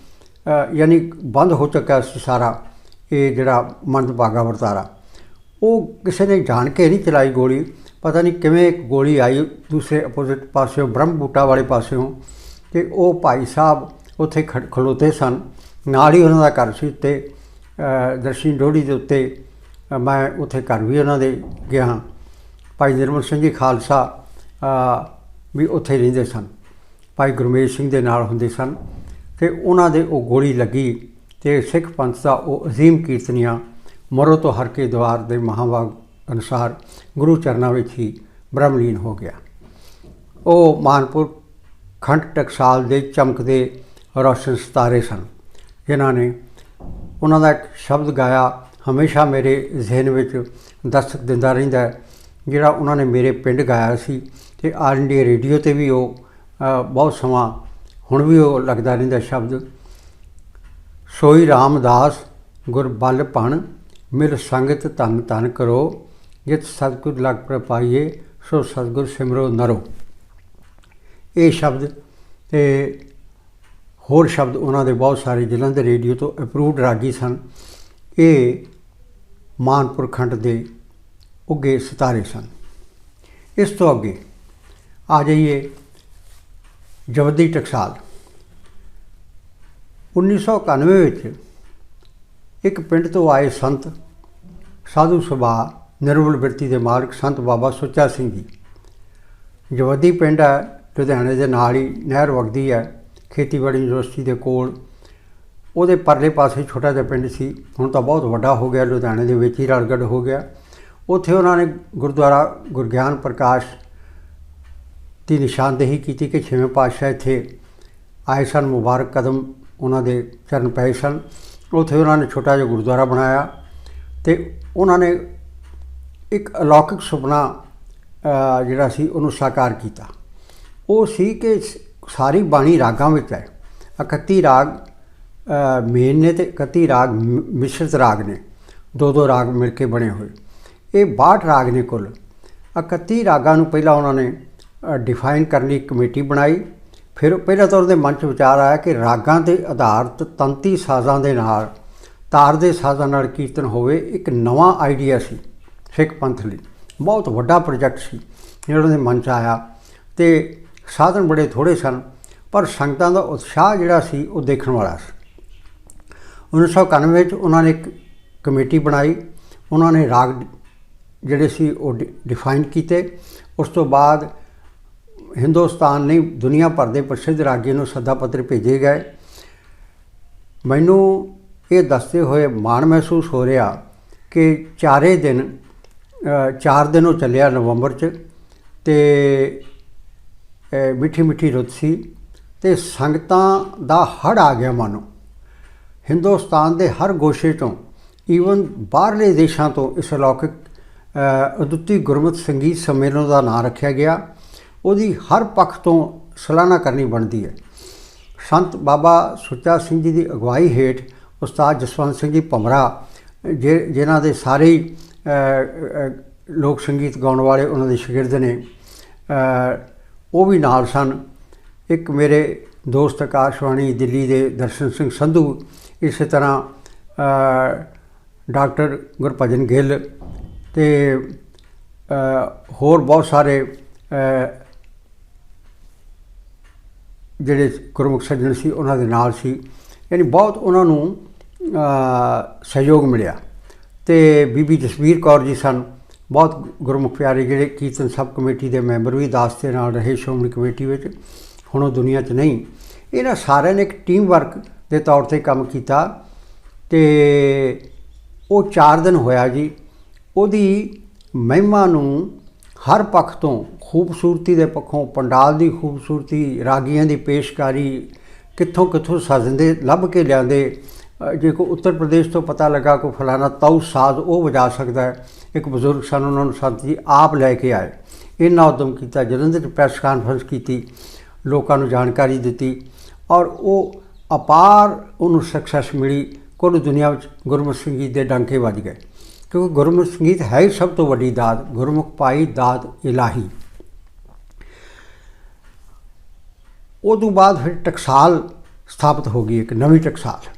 ਯਾਨੀ ਬੰਦ ਹੋ ਚੁੱਕਿਆ ਸੀ ਸਾਰਾ ਇਹ ਜਿਹੜਾ ਮੰਦਭਾਗਾ ਵਰਤਾਰਾ। ਉਹ ਕਿਸੇ ਨੇ ਜਾਣ ਕੇ ਨਹੀਂ ਚਲਾਈ ਗੋਲੀ। ਪਤਾ ਨਹੀਂ ਕਿਵੇਂ ਇੱਕ ਗੋਲੀ ਆਈ ਦੂਸਰੇ ਅਪੋਜ਼ਿਟ ਪਾਸਿਓਂ ਬ੍ਰਹਮ ਬੂਟਾ ਵਾਲੇ ਪਾਸਿਓਂ। ਤੇ ਉਹ ਭਾਈ ਸਾਹਿਬ ਉੱਥੇ ਖੜ- ਖਲੋਤੇ ਸਨ। ਨਾਲ ਹੀ ਉਹਨਾਂ ਦਾ ਘਰ ਸੀ ਉੱਤੇ। ਅ, ਦਰਸ਼ਨ ਡੋੜੀ ਦੇ ਉੱਤੇ। ਮੈਂ ਉੱਥੇ ਘਰ ਵੀ ਉਹਨਾਂ ਦੇ ਗਿਆ ਹਾਂ। ਭਾਈ ਨਿਰਮਲ ਸਿੰਘ ਜੀ ਖਾਲਸਾ ਵੀ ਉੱਥੇ ਰਹਿੰਦੇ ਸਨ। ਭਾਈ ਗੁਰਮੇਸ਼ ਸਿੰਘ ਦੇ ਨਾਲ ਹੁੰਦੇ ਸਨ ਤੇ ਉਹਨਾਂ ਦੇ ਉਹ ਗੋਲੀ ਲੱਗੀ ਤੇ ਸਿੱਖ ਪੰਥ ਦਾ ਉਹ ਅਜ਼ੀਮ ਕੀਰਤਨੀਆ ਮਰੋ ਤੋਂ ਹਰ ਕੇ ਦਵਾਰ ਦੇ ਮਹਾਵਾਗ ਅਨੁਸਾਰ ਗੁਰੂ ਚਰਨਾਂ ਵਿੱਚ ਹੀ ਬ੍ਰਹਮਲੀਨ ਹੋ ਗਿਆ। ਉਹ ਮਾਨਪੁਰ ਖੰਡ ਟਕਸਾਲ ਦੇ ਚਮਕਦੇ ਰੌਸ਼ਨ ਸਿਤਾਰੇ ਸਨ। ਜਿਨ੍ਹਾਂ ਨੇ ਉਹਨਾਂ ਦਾ ਇੱਕ ਸ਼ਬਦ ਗਾਇਆ, ਹਮੇਸ਼ਾ ਮੇਰੇ ਜ਼ਿਹਨ ਵਿੱਚ ਦਸਤਕ ਦਿੰਦਾ ਰਹਿੰਦਾ ਹੈ ਜਿਹੜਾ ਉਹਨਾਂ ਨੇ ਮੇਰੇ ਪਿੰਡ ਗਾਇਆ ਸੀ। ਤੇ ਆਲ ਇੰਡੀਆ ਰੇਡੀਓ ਤੇ ਵੀ ਉਹ ਬਹੁਤ ਸਮਾਂ ਹੁਣ ਵੀ ਉਹ ਲੱਗਦਾ ਰਹਿੰਦਾ ਸ਼ਬਦ। ਸੋਈ ਰਾਮਦਾਸ ਗੁਰਬਲ ਭਣ, ਮਿਲ ਸੰਗਤ ਧਨ ਧਨ ਕਰੋ, ਜਿਤ ਸਤਿਗੁਰ ਲਗ ਪ੍ਰਪਾਈਏ, ਸੋ ਸਤਿਗੁਰ ਸਿਮਰੋ ਨਰੋ। ਇਹ ਸ਼ਬਦ ਤੇ ਹੋਰ ਸ਼ਬਦ ਉਹਨਾਂ ਦੇ ਬਹੁਤ ਸਾਰੇ ਜਲੰਧਰ ਰੇਡੀਓ ਤੋਂ ਅਪਰੂਵਡ ਰਾਗੀ ਸਨ। ਇਹ ਮਾਨਪੁਰ ਖੰਡ ਦੇ ਉੱਗੇ ਸਿਤਾਰੇ ਸਨ। ਇਸ ਤੋਂ ਅੱਗੇ ਆ ਜਾਈਏ ਜਵਦੀ ਟਕਸਾਲ। 1991 ਵਿੱਚ ਇੱਕ ਪਿੰਡ ਤੋਂ ਆਏ ਸੰਤ ਸਾਧੂ ਸੁਭਾਅ ਨਿਰਮਲ ਬਿਰਤੀ ਦੇ ਮਾਲਕ ਸੰਤ ਬਾਬਾ ਸੁੱਚਾ ਸਿੰਘ ਜੀ। ਜਵਦੀ ਪਿੰਡ ਹੈ, ਲੁਧਿਆਣੇ ਦੇ ਨਾਲ ਹੀ ਨਹਿਰ ਵਗਦੀ ਹੈ, ਖੇਤੀਬਾੜੀ ਯੂਨੀਵਰਸਿਟੀ ਦੇ ਕੋਲ। ਉਹਦੇ ਪਰਲੇ ਪਾਸੇ ਛੋਟਾ ਜਿਹਾ ਪਿੰਡ ਸੀ। ਹੁਣ ਤਾਂ ਬਹੁਤ ਵੱਡਾ ਹੋ ਗਿਆ, ਲੁਧਿਆਣੇ ਦੇ ਵਿੱਚ ਹੀ ਰਲਗੜ ਹੋ ਗਿਆ। ਉੱਥੇ ਉਹਨਾਂ ਨੇ ਗੁਰਦੁਆਰਾ ਗੁਰਗਿਆਨ ਪ੍ਰਕਾਸ਼ ਦੀ ਨਿਸ਼ਾਨਦੇਹੀ ਕੀਤੀ ਕਿ ਛੇਵੇਂ ਪਾਤਸ਼ਾਹ ਇੱਥੇ ਆਏ ਸਨ, ਮੁਬਾਰਕ ਕਦਮ ਉਹਨਾਂ ਦੇ ਚਰਨ ਪਏ ਸਨ। ਉੱਥੇ ਉਹਨਾਂ ਨੇ ਛੋਟਾ ਜਿਹਾ ਗੁਰਦੁਆਰਾ ਬਣਾਇਆ ਤੇ ਉਹਨਾਂ ਨੇ ਇੱਕ ਅਲੌਕਿਕ ਸੁਪਨਾ ਜਿਹੜਾ ਸੀ ਉਹਨੂੰ ਸਾਕਾਰ ਕੀਤਾ। ਉਹ ਸੀ ਕਿ ਸਾਰੀ ਬਾਣੀ ਰਾਗਾਂ ਵਿੱਚ ਹੈ। 31 ਰਾਗ ਮੇਨ ਨੇ ਤੇ 31 ਰਾਗ ਮ- ਮਿਸ਼ਰਤ ਰਾਗ ਨੇ। ਦੋ ਦੋ ਰਾਗ ਮਿਲ ਕੇ ਬਣੇ ਹੋਏ। ਇਹ 62 ਰਾਗ ਨੇ ਕੁੱਲ। 31 ਰਾਗਾਂ ਨੂੰ ਪਹਿਲਾਂ ਉਹਨਾਂ ਨੇ ਡਿਫਾਈਨ ਕਰਨ ਲਈ ਕਮੇਟੀ ਬਣਾਈ। ਫਿਰ ਪਹਿਲਾਂ ਤਾਂ ਉਹਦੇ ਮਨ 'ਚ ਵਿਚਾਰ ਆਇਆ ਕਿ ਰਾਗਾਂ ਦੇ ਆਧਾਰਿਤ ਤੰਤੀ ਸਾਜ਼ਾਂ ਦੇ ਨਾਲ ਤਾਰ ਦੇ ਸਾਜ਼ਾਂ ਨਾਲ ਕੀਰਤਨ ਹੋਵੇ, ਇੱਕ ਨਵਾਂ ਆਈਡੀਆ ਸੀ ਸਿੱਖ ਪੰਥ ਲਈ। ਬਹੁਤ ਵੱਡਾ ਪ੍ਰੋਜੈਕਟ ਸੀ, ਜਿਹੜਾ ਉਹਦੇ ਮਨ 'ਚ ਆਇਆ। ਤੇ ਸਾਧਨ ਬੜੇ ਥੋੜੇ ਸਨ, ਪਰ ਸੰਗਤਾਂ ਦਾ ਉਤਸ਼ਾਹ ਜਿਹੜਾ ਸੀ, ਉਹ ਦੇਖਣ ਵਾਲਾ ਸੀ। 1991 ਵਿੱਚ ਉਹਨਾਂ ਨੇ ਇੱਕ ਕਮੇਟੀ ਬਣਾਈ। ਉਹਨਾਂ ਨੇ ਰਾਗ ਜਿਹੜੇ ਸੀ, ਉਹ ਡਿਫਾਈਨ ਕੀਤੇ। ਉਸ ਤੋਂ ਬਾਅਦ ਹਿੰਦੁਸਤਾਨ ਨਹੀਂ ਦੁਨੀਆ ਭਰ ਦੇ ਪ੍ਰਸਿੱਧ ਰਾਗੀ ਨੂੰ ਸੱਦਾ ਪੱਤਰ ਭੇਜੇ ਗਏ। ਮੈਨੂੰ ਇਹ ਦੱਸਦੇ ਹੋਏ ਮਾਣ ਮਹਿਸੂਸ ਹੋ ਰਿਹਾ ਕਿ ਚਾਰੇ ਦਿਨ ਚਾਰ ਦਿਨ ਉਹ ਚੱਲਿਆ ਨਵੰਬਰ ਚ ਤੇ ਮਿੱਠੀ ਮਿੱਠੀ ਰੁੱਤ ਸੀ ਤੇ ਸੰਗਤਾਂ ਦਾ ਹੜ ਆ ਗਿਆ ਮਾਨੋ ਹਿੰਦੁਸਤਾਨ ਦੇ ਹਰ ਗੋਸ਼ੇ ਤੋਂ ਈਵਨ ਬਾਹਰਲੇ ਦੇਸ਼ਾਂ ਤੋਂ ਇਸ ਅਲੌਕਿਕ ਅ, ਅਦੁੱਤੀ ਗੁਰਮਤ ਸੰਗੀਤ ਸੰਮੇਲਨ ਦਾ ਨਾਂ ਰੱਖਿਆ ਗਿਆ। ਉਹਦੀ ਹਰ ਪੱਖ ਤੋਂ ਸਲਾਹਨਾ ਕਰਨੀ ਬਣਦੀ ਹੈ। ਸੰਤ ਬਾਬਾ ਸੁੱਚਾ ਸਿੰਘ ਜੀ ਦੀ ਅਗਵਾਈ ਹੇਠ ਉਸਤਾਦ ਜਸਵੰਤ ਸਿੰਘ ਜੀ ਭਮਰਾ, ਜਿ- ਜਿਨ੍ਹਾਂ ਦੇ ਸਾਰੇ ਲੋਕ ਸੰਗੀਤ ਗਾਉਣ ਵਾਲੇ ਉਹਨਾਂ ਦੇ ਸ਼ਾਗਿਰਦ ਨੇ ਉਹ ਵੀ ਨਾਲ ਸਨ। ਇੱਕ ਮੇਰੇ ਦੋਸਤ ਆਕਾਸ਼ਵਾਣੀ ਦਿੱਲੀ ਦੇ ਦਰਸ਼ਨ ਸਿੰਘ ਸੰਧੂ, ਇਸੇ ਤਰ੍ਹਾਂ ਡਾਕਟਰ ਗੁਰਭਜਨ ਗਿੱਲ ਤੇ ਹੋਰ ਬਹੁਤ ਸਾਰੇ ਜਿਹੜੇ ਗੁਰਮੁਖ ਸੱਜਣ ਸੀ, ਉਹਨਾਂ ਦੇ ਨਾਲ ਸੀ। ਯਾਨੀ ਬਹੁਤ ਉਹਨਾਂ ਨੂੰ ਸਹਿਯੋਗ ਮਿਲਿਆ। ਤੇ ਬੀਬੀ ਜਸਵੀਰ ਕੌਰ ਜੀ ਸਨ। ਬਹੁਤ ਗੁਰਮੁਖ ਪਿਆਰੇ ਜਿਹੜੇ ਕੀਰਤਨ ਸਭ ਕਮੇਟੀ ਦੇ ਮੈਂਬਰ ਵੀ ਦਾਸ ਦੇ ਨਾਲ ਰਹੇ ਸ਼੍ਰੋਮਣੀ ਕਮੇਟੀ ਵਿੱਚ। ਹੁਣ ਉਹ ਦੁਨੀਆ 'ਚ ਨਹੀਂ। ਇਹਨਾਂ ਸਾਰਿਆਂ ਨੇ ਇੱਕ ਟੀਮ ਵਰਕ ਦੇ ਤੌਰ ਤੇ ਕੰਮ ਕੀਤਾ। ਤੇ ਉਹ 4 ਦਿਨ ਹੋਇਆ ਜੀ। ਉਹਦੀ ਮਹਿਮਾ ਨੂੰ ਹਰ ਪੱਖ ਤੋਂ ਖੂਬਸੂਰਤੀ ਦੇ ਪੱਖੋਂ, ਪੰਡਾਲ ਦੀ ਖੂਬਸੂਰਤੀ, ਰਾਗੀਆਂ ਦੀ ਪੇਸ਼ਕਾਰੀ, ਕਿੱਥੋਂ ਕਿੱਥੋਂ ਸਜਦੇ ਲੱਭ ਕੇ ਲਿਆਂਦੇ ਜੇ ਕੋ ਉੱਤਰ ਪ੍ਰਦੇਸ਼ ਤੋਂ ਪਤਾ ਲੱਗਾ ਕੋ ਫਲਾਣਾ ਤਾਉ ਸਾਜ਼ ਉਹ ਵਜਾ ਸਕਦਾ ਹੈ। ਇੱਕ ਬਜ਼ੁਰਗ ਸਨ, ਉਹਨਾਂ ਨੂੰ ਸੰਤ ਜੀ ਆਪ ਲੈ ਕੇ ਆਏ। ਇਹਨਾਂ ਉਦਮ ਕੀਤਾ, ਜਲੰਧਰ 'ਚ ਪ੍ਰੈਸ ਕਾਨਫਰੰਸ ਕੀਤੀ, ਲੋਕਾਂ ਨੂੰ ਜਾਣਕਾਰੀ ਦਿੱਤੀ ਔਰ ਉਹ ਅਪਾਰ ਉਹਨੂੰ ਸਕਸੈਸ ਮਿਲੀ। ਕੁੱਲ ਦੁਨੀਆ ਵਿੱਚ ਗੁਰਮੁਖ ਸੰਗੀਤ ਦੇ ਡਾਂਕੇ ਵੱਜ ਗਏ। ਕਿਉਂਕਿ ਗੁਰਮੁਖ ਸੰਗੀਤ ਹੈ ਹੀ ਸਭ ਤੋਂ ਵੱਡੀ ਦਾਤ, ਗੁਰਮੁਖ ਪਾਈ ਦਾਤ ਇਲਾਹੀ। ਉਹ ਤੋਂ ਬਾਅਦ ਫਿਰ ਟਕਸਾਲ ਸਥਾਪਿਤ ਹੋ ਗਈ, ਇੱਕ ਨਵੀਂ ਟਕਸਾਲ।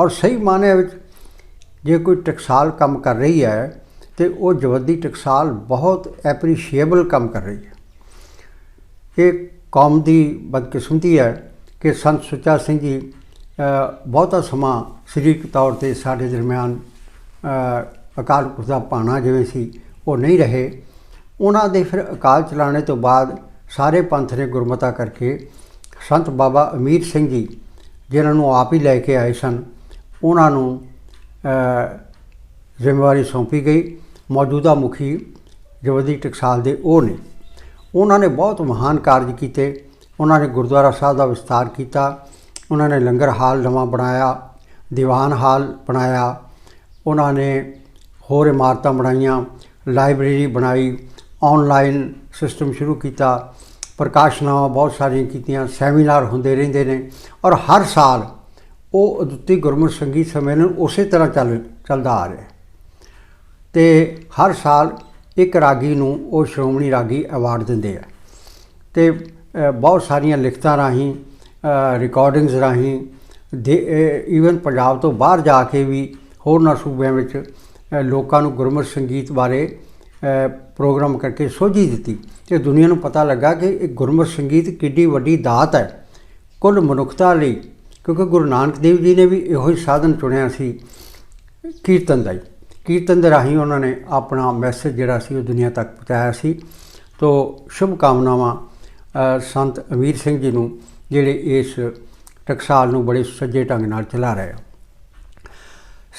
ਔਰ ਸਹੀ ਮਾਨੇ ਵਿੱਚ ਜੇ ਕੋਈ ਟਕਸਾਲ ਕੰਮ ਕਰ ਰਹੀ ਹੈ, ਤੇ ਉਹ ਜਵੱਦੀ ਟਕਸਾਲ ਬਹੁਤ ਐਪਰੀਸ਼ੀਏਬਲ ਕੰਮ ਕਰ ਰਹੀ ਹੈ। ਇਹ ਕੌਮ ਦੀ ਬਦਕਿਸਮਤੀ ਹੈ ਕਿ ਸੰਤ ਸੁੱਚਾ ਸਿੰਘ ਜੀ ਬਹੁਤਾ ਸਮਾਂ ਸਰੀਰਕ ਤੌਰ ਤੇ ਸਾਡੇ ਦਰਮਿਆਨ ਅਕਾਲ ਪੁਰਖ ਦਾ ਪਾਣਾ ਜਿਵੇਂ ਸੀ, ਉਹ ਨਹੀਂ ਰਹੇ। ਉਹਨਾਂ ਦੇ ਫਿਰ ਅਕਾਲ ਚਲਾਣੇ ਤੋਂ ਬਾਅਦ ਸਾਰੇ ਪੰਥ ਨੇ ਗੁਰਮਤਾ ਕਰਕੇ ਸੰਤ ਬਾਬਾ ਅਮੀਰ ਸਿੰਘ ਜੀ, ਜਿਨ੍ਹਾਂ ਨੂੰ ਆਪ ਹੀ ਲੈ ਕੇ ਆਏ ਸਨ, ਉਹਨਾਂ ਨੂੰ ਜ਼ਿੰਮੇਵਾਰੀ ਸੌਂਪੀ ਗਈ। ਮੌਜੂਦਾ ਮੁਖੀ ਜਵਦੀ ਟਕਸਾਲ ਦੇ ਉਹ ਨੇ। ਉਹਨਾਂ ਨੇ ਬਹੁਤ ਮਹਾਨ ਕਾਰਜ ਕੀਤੇ। ਉਹਨਾਂ ਨੇ ਗੁਰਦੁਆਰਾ ਸਾਹਿਬ ਦਾ ਵਿਸਤਾਰ ਕੀਤਾ। ਉਹਨਾਂ ਨੇ ਲੰਗਰ ਹਾਲ ਨਵਾਂ ਬਣਾਇਆ, ਦੀਵਾਨ ਹਾਲ ਬਣਾਇਆ। ਉਹਨਾਂ ਨੇ ਹੋਰ ਇਮਾਰਤਾਂ ਬਣਾਈਆਂ, ਲਾਇਬ੍ਰੇਰੀ ਬਣਾਈ ਆਨਲਾਈਨ ਸਿਸਟਮ ਸ਼ੁਰੂ ਕੀਤਾ, ਪ੍ਰਕਾਸ਼ਨਾਵਾਂ ਬਹੁਤ ਸਾਰੀਆਂ ਕੀਤੀਆਂ, ਸੈਮੀਨਾਰ ਹੁੰਦੇ ਰਹਿੰਦੇ ਨੇ ਔਰ ਹਰ ਸਾਲ ਉਹ ਅਦੁੱਤੀ ਗੁਰਮੁਖ ਸੰਗੀਤ ਸੰਮੇਲਨ ਉਸੇ ਤਰ੍ਹਾਂ ਚੱਲ, ਚੱਲਦਾ ਆ ਰਿਹਾ ਹੈ। ਤੇ ਹਰ ਸਾਲ ਇੱਕ ਰਾਗੀ ਨੂੰ ਉਹ ਸ਼੍ਰੋਮਣੀ ਰਾਗੀ ਅਵਾਰਡ ਦਿੰਦੇ ਆ। ਤੇ ਬਹੁਤ ਸਾਰੀਆਂ ਲਿਖਤਾਂ ਰਾਹੀਂ ਰਿਕਾਰਡਿੰਗਸ ਰਾਹੀਂ ਈਵਨ ਪੰਜਾਬ ਤੋਂ ਬਾਹਰ ਜਾ ਕੇ ਵੀ ਹੋਰਨਾਂ ਸੂਬਿਆਂ ਵਿੱਚ ਲੋਕਾਂ ਨੂੰ ਗੁਰਮਤਿ ਸੰਗੀਤ ਬਾਰੇ ਪ੍ਰੋਗਰਾਮ ਕਰਕੇ ਸੋਝੀ ਦਿੱਤੀ ਤੇ ਦੁਨੀਆ ਨੂੰ ਪਤਾ ਲੱਗਾ ਕਿ ਇਹ ਗੁਰਮਤਿ ਸੰਗੀਤ ਕਿੱਡੀ ਵੱਡੀ ਦਾਤ ਹੈ, ਕੁੱਲ ਮਨੁੱਖਤਾ ਲਈ, ਕਿਉਂਕਿ ਗੁਰੂ ਨਾਨਕ ਦੇਵ ਜੀ ਨੇ ਵੀ ਇਹੋ ਹੀ ਸਾਧਨ ਚੁਣਿਆ ਸੀ, ਕੀਰਤਨ ਦਾ ਹੀ। ਕੀਰਤਨ ਦੇ ਰਾਹੀਂ ਉਹਨਾਂ ਨੇ ਆਪਣਾ ਮੈਸੇਜ ਜਿਹੜਾ ਸੀ ਉਹ ਦੁਨੀਆ ਤੱਕ ਪਹੁੰਚਾਇਆ ਸੀ। ਤੋ ਸ਼ੁਭ ਕਾਮਨਾਵਾਂ ਸੰਤ ਅਮੀਰ ਸਿੰਘ ਜੀ ਨੂੰ, ਜਿਹੜੇ ਇਸ ਟਕਸਾਲ ਨੂੰ ਬੜੇ ਸੱਜੇ ਢੰਗ ਨਾਲ ਚਲਾ ਰਹੇ ਆ।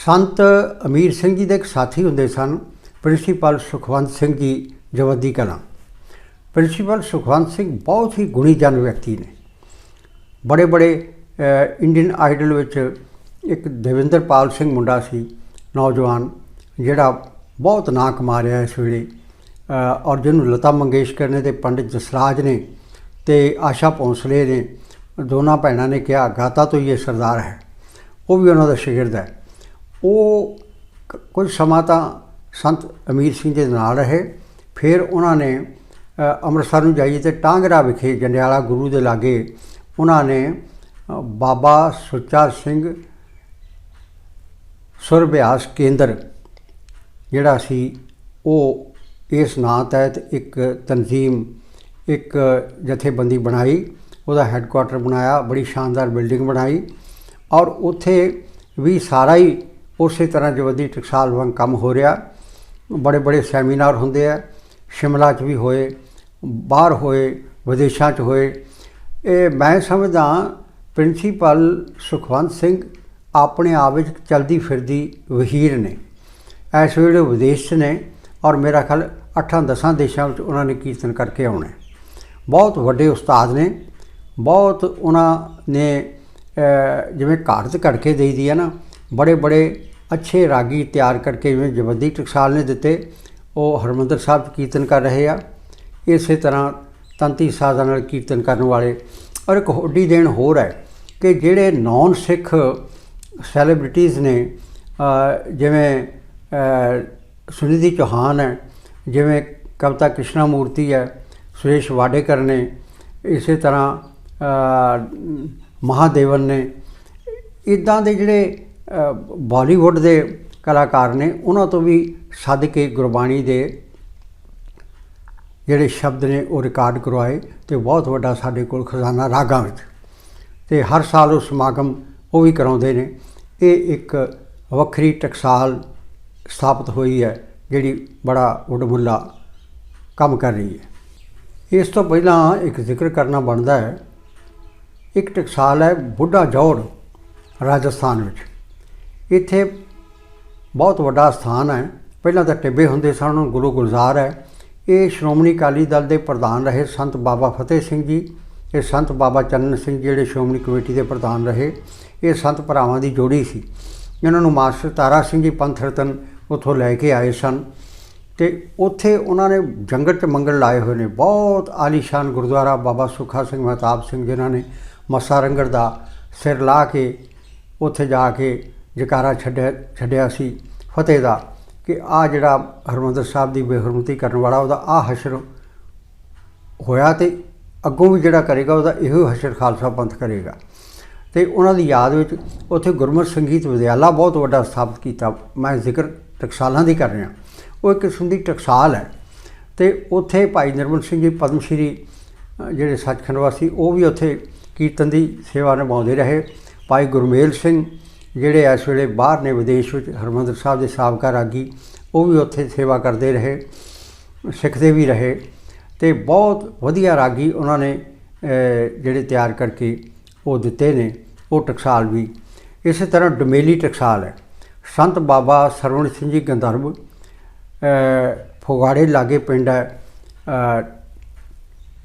ਸੰਤ ਅਮੀਰ ਸਿੰਘ ਜੀ ਦੇ ਇੱਕ ਸਾਥੀ ਹੁੰਦੇ ਸਨ, ਪ੍ਰਿੰਸੀਪਲ ਸੁਖਵੰਤ ਸਿੰਘ ਜੀ, ਜਵੱਦੀ ਕਲਾਂ। ਪ੍ਰਿੰਸੀਪਲ ਸੁਖਵੰਤ ਸਿੰਘ ਬਹੁਤ ਹੀ ਗੁਣੀ ਜਨ ਵਿਅਕਤੀ ਨੇ। ਬੜੇ ਬੜੇ ਇੰਡੀਅਨ ਆਈਡਲ ਵਿੱਚ ਇੱਕ ਦੇਵਿੰਦਰਪਾਲ ਸਿੰਘ ਮੁੰਡਾ ਸੀ, ਨੌਜਵਾਨ, ਜਿਹੜਾ ਬਹੁਤ ਨਾਂ ਕਮਾ ਰਿਹਾ ਇਸ ਵੇਲੇ। ਔਰ ਜਿਹਨੂੰ ਲਤਾ ਮੰਗੇਸ਼ਕਰ ਨੇ ਤੇ ਪੰਡਿਤ ਜਸਰਾਜ ਨੇ ਤੇ ਆਸ਼ਾ ਭੋਂਸਲੇ ਨੇ। ਦੋਨਾਂ ਭੈਣਾਂ ਨੇ ਕਿਹਾ, ਗਾਤਾ ਤੋਂ ਇਹ ਸਰਦਾਰ ਹੈ। ਉਹ ਵੀ ਉਹਨਾਂ ਦਾ ਸ਼ਾਗਿਰਦ ਹੈ। ਉਹ ਕੁਝ ਸਮਾਂ ਤਾਂ ਸੰਤ ਅਮੀਰ ਸਿੰਘ ਦੇ ਨਾਲ ਰਹੇ। ਫਿਰ ਉਹਨਾਂ ਨੇ ਅੰਮ੍ਰਿਤਸਰ ਨੂੰ ਜਾਈਏ ਤੇ ਟਾਂਗਰਾ ਵਿਖੇ ਜੰਡਿਆਲਾ ਗੁਰੂ ਦੇ ਲਾਗੇ ਉਹਨਾਂ ਨੇ ਬਾਬਾ ਸੁੱਚਾ ਸਿੰਘ ਸੁਰ ਕੇਂਦਰ, ਜਿਹੜਾ ਸੀ, ਉਹ ਇਸ ਨਾਂ ਤਹਿਤ ਇੱਕ ਤਨਜ਼ੀਮ, ਇੱਕ ਜਥੇਬੰਦੀ ਬਣਾਈ। ਉਹਦਾ ਹੈੱਡਕੁਆਟਰ ਬਣਾਇਆ, ਬੜੀ ਸ਼ਾਨਦਾਰ ਬਿਲਡਿੰਗ ਬਣਾਈ। ਔਰ ਉੱਥੇ ਵੀ ਸਾਰਾ ਹੀ ਉਸੇ ਤਰ੍ਹਾਂ ਜਵੱਦੀ ਟਕਸਾਲ ਵਾਂਗ ਕੰਮ ਹੋ ਰਿਹਾ, ਬੜੇ ਬੜੇ ਸੈਮੀਨਾਰ ਹੁੰਦੇ ਆ, ਸ਼ਿਮਲਾ 'ਚ ਵੀ ਹੋਏ, ਬਾਹਰ ਹੋਏ, ਵਿਦੇਸ਼ਾਂ 'ਚ ਹੋਏ। ਇਹ ਮੈਂ ਸਮਝਦਾ ਪ੍ਰਿੰਸੀਪਲ ਸੁਖਵੰਤ ਸਿੰਘ ਆਪਣੇ ਆਪ ਵਿੱਚ ਚਲਦੀ ਫਿਰਦੀ ਵਹੀਰ ਨੇ। ਇਸ ਵੇਲੇ ਵਿਦੇਸ਼ 'ਚ ਨੇ ਔਰ ਮੇਰਾ ਖਿਆਲ ਅੱਠਾਂ ਦਸਾਂ ਦੇਸ਼ਾਂ ਵਿੱਚ ਉਹਨਾਂ ਨੇ ਕੀਰਤਨ ਕਰਕੇ ਆਉਣਾ ਬਹੁਤ ਵੱਡੇ ਉਸਤਾਦ ਨੇ, ਬਹੁਤ ਉਹਨਾਂ ਨੇ ਜਿਵੇਂ ਘਾਟ ਤੇ ਦੇਈ ਦੀ ਹੈ ਨਾ ਬੜੇ ਬੜੇ ਅੱਛੇ ਰਾਗੀ ਤਿਆਰ ਕਰਕੇ ਜਿਵੇਂ ਜਵੱਦੀ ਟਕਸਾਲ ਨੇ ਦਿੱਤੇ ਉਹ ਹਰਮੰਦਰ ਸਾਹਿਬ 'ਚ ਕੀਰਤਨ ਕਰ ਰਹੇ ਆ। ਇਸੇ ਤਰ੍ਹਾਂ ਤੰਤੀ ਸਾਜ਼ਾਂ ਨਾਲ ਕੀਰਤਨ ਕਰਨ ਵਾਲੇ ਔਰ ਇੱਕ ਹੋਡੀ ਦੇਣ ਹੋਰ ਹੈ ਕਿ ਜਿਹੜੇ ਨਾਨ ਸਿੱਖ ਸੈਲੀਬ੍ਰਿਟੀਜ਼ ਨੇ ਜਿਵੇਂ ਅ, ਸੁਨਿਧੀ ਚੌਹਾਨ ਹੈ ਜਿਵੇਂ ਕਵਿਤਾ ਕ੍ਰਿਸ਼ਨਾ ਮੂਰਤੀ ਹੈ ਸੁਰੇਸ਼ ਵਾਡੇਕਰ ਨੇ ਇਸੇ ਤਰ੍ਹਾਂ ਮਹਾਦੇਵਨ ਨੇ ਇਦਾਂ ਦੇ ਜਿਹੜੇ ਬਾਲੀਵੁੱਡ ਦੇ ਕਲਾਕਾਰ ਨੇ ਉਹਨਾਂ ਤੋਂ ਵੀ ਸੱਦ ਕੇ ਗੁਰਬਾਣੀ ਦੇ ਜਿਹੜੇ ਸ਼ਬਦ ਨੇ ਉਹ ਰਿਕਾਰਡ ਕਰਵਾਏ ਤੇ ਬਹੁਤ ਵੱਡਾ ਸਾਡੇ ਕੋਲ ਖਜ਼ਾਨਾ ਰਾਗਾਂ ਵਿੱਚ। ਤੇ ਹਰ ਸਾਲ ਉਹ ਸਮਾਗਮ ਉਹ ਵੀ ਕਰਾਉਂਦੇ ਨੇ। ਇਹ ਇੱਕ ਵੱਖਰੀ ਟਕਸਾਲ ਸਥਾਪਿਤ ਹੋਈ ਹੈ, ਜਿਹੜੀ ਬੜਾ ਉਡਮੁੱਲਾ ਕੰਮ ਕਰ ਰਹੀ ਹੈ। ਇਸ ਤੋਂ ਪਹਿਲਾਂ ਇੱਕ ਜ਼ਿਕਰ ਕਰਨਾ ਬਣਦਾ ਹੈ। ਇੱਕ ਟਕਸਾਲ ਹੈ ਬੁੱਢਾ ਜੌੜ ਰਾਜਸਥਾਨ ਵਿੱਚ। ਇੱਥੇ ਬਹੁਤ ਵੱਡਾ ਸਥਾਨ ਹੈ। ਪਹਿਲਾਂ ਤਾਂ ਟਿੱਬੇ ਹੁੰਦੇ ਸਨ, ਹੁਣ ਗੁਰੂ ਗੁਲਜ਼ਾਰ ਹੈ। ਇਹ ਸ਼੍ਰੋਮਣੀ ਅਕਾਲੀ ਦਲ ਦੇ ਪ੍ਰਧਾਨ ਰਹੇ ਸੰਤ ਬਾਬਾ ਫਤਿਹ ਸਿੰਘ ਜੀ, ਇਹ ਸੰਤ ਬਾਬਾ ਚੰਨ ਸਿੰਘ ਜਿਹੜੇ ਸ਼੍ਰੋਮਣੀ ਕਮੇਟੀ ਦੇ ਪ੍ਰਧਾਨ ਰਹੇ, ਇਹ ਸੰਤ ਭਰਾਵਾਂ ਦੀ ਜੋੜੀ ਸੀ। ਇਹਨਾਂ ਨੂੰ ਮਾਸਟਰ ਤਾਰਾ ਸਿੰਘ ਜੀ ਪੰਥ ਰਤਨ ਉੱਥੋਂ ਲੈ ਕੇ ਆਏ ਸਨ ਤੇ ਉੱਥੇ ਉਹਨਾਂ ਨੇ ਜੰਗਲ 'ਚ ਮੰਗਲ ਲਾਏ ਹੋਏ ਨੇ। ਬਹੁਤ ਆਲੀਸ਼ਾਨ ਗੁਰਦੁਆਰਾ ਬਾਬਾ ਸੁਖਾ ਸਿੰਘ ਮਹਤਾਬ ਸਿੰਘ ਜਿਨ੍ਹਾਂ ਨੇ ਮੱਸਾ ਰੰਗੜ ਦਾ ਸਿਰ ਲਾ ਕੇ ਉੱਥੇ ਜਾ ਕੇ ਜਕਾਰਾ ਛੱਡਿਆ ਛੱਡਿਆ ਸੀ। ਫਤਿਹ ਦਾ ਕਿ ਆ ਜਿਹੜਾ ਹਰਮੰਦਰ ਸਾਹਿਬ ਦੀ ਬੇਹਰਮਤੀ ਕਰਨ ਵਾਲਾ ਉਹਦਾ ਆ ਹਸ਼ਰ ਹੋਇਆ ਤੇ ਅੱਗੋਂ ਵੀ ਜਿਹੜਾ ਕਰੇਗਾ ਉਹਦਾ ਇਹੋ ਹਸ਼ਰ ਖਾਲਸਾ ਪੰਥ ਕਰੇਗਾ। ਤੇ ਉਹਨਾਂ ਦੀ ਯਾਦ ਵਿੱਚ ਉੱਥੇ ਗੁਰਮਤਿ ਸੰਗੀਤ ਵਿਦਿਆਲਾ ਬਹੁਤ ਵੱਡਾ ਸਥਾਪਿਤ ਕੀਤਾ। ਮੈਂ ਜ਼ਿਕਰ ਟਕਸਾਲਾਂ ਦੀ ਕਰ ਰਿਹਾ। ਉਹ ਇੱਕ ਕਿਸਮ ਦੀ ਟਕਸਾਲ ਹੈ। ਤੇ ਉੱਥੇ ਭਾਈ ਨਿਰਮਲ ਸਿੰਘ ਜੀ, ਪਦਮ ਸ਼੍ਰੀ ਜਿਹੜੇ ਸੱਚਖੰਡ ਵਾਸੀ, ਉਹ ਵੀ ਉੱਥੇ ਕੀਰਤਨ ਦੀ ਸੇਵਾ ਨਿਭਾਉਂਦੇ ਰਹੇ। ਭਾਈ ਗੁਰਮੇਲ ਸਿੰਘ ਜਿਹੜੇ ਇਸ ਵੇਲੇ ਬਾਹਰ ਨੇ ਵਿਦੇਸ਼ ਵਿੱਚ ਹਰਮੰਦਰ ਸਾਹਿਬ ਦੇ ਸਾਬਕਾ ਰਾਗੀ ਉਹ ਵੀ ਉੱਥੇ ਸੇਵਾ ਕਰਦੇ ਰਹੇ ਸਿੱਖਦੇ ਵੀ ਰਹੇ ਤੇ ਬਹੁਤ ਵਧੀਆ ਰਾਗੀ ਉਹਨਾਂ ਨੇ ਜਿਹੜੇ ਤਿਆਰ ਕਰਕੇ ਉਹ ਦਿੱਤੇ ਨੇ ਉਹ ਟਕਸਾਲ ਵੀ। ਇਸੇ ਤਰ੍ਹਾਂ ਡਮੇਲੀ ਟਕਸਾਲ ਹੈ। ਸੰਤ ਬਾਬਾ ਸਰਵਣ ਸਿੰਘ ਜੀ ਗੰਧਰਵ ਅ, ਲਾਗੇ ਪਿੰਡ ਹੈ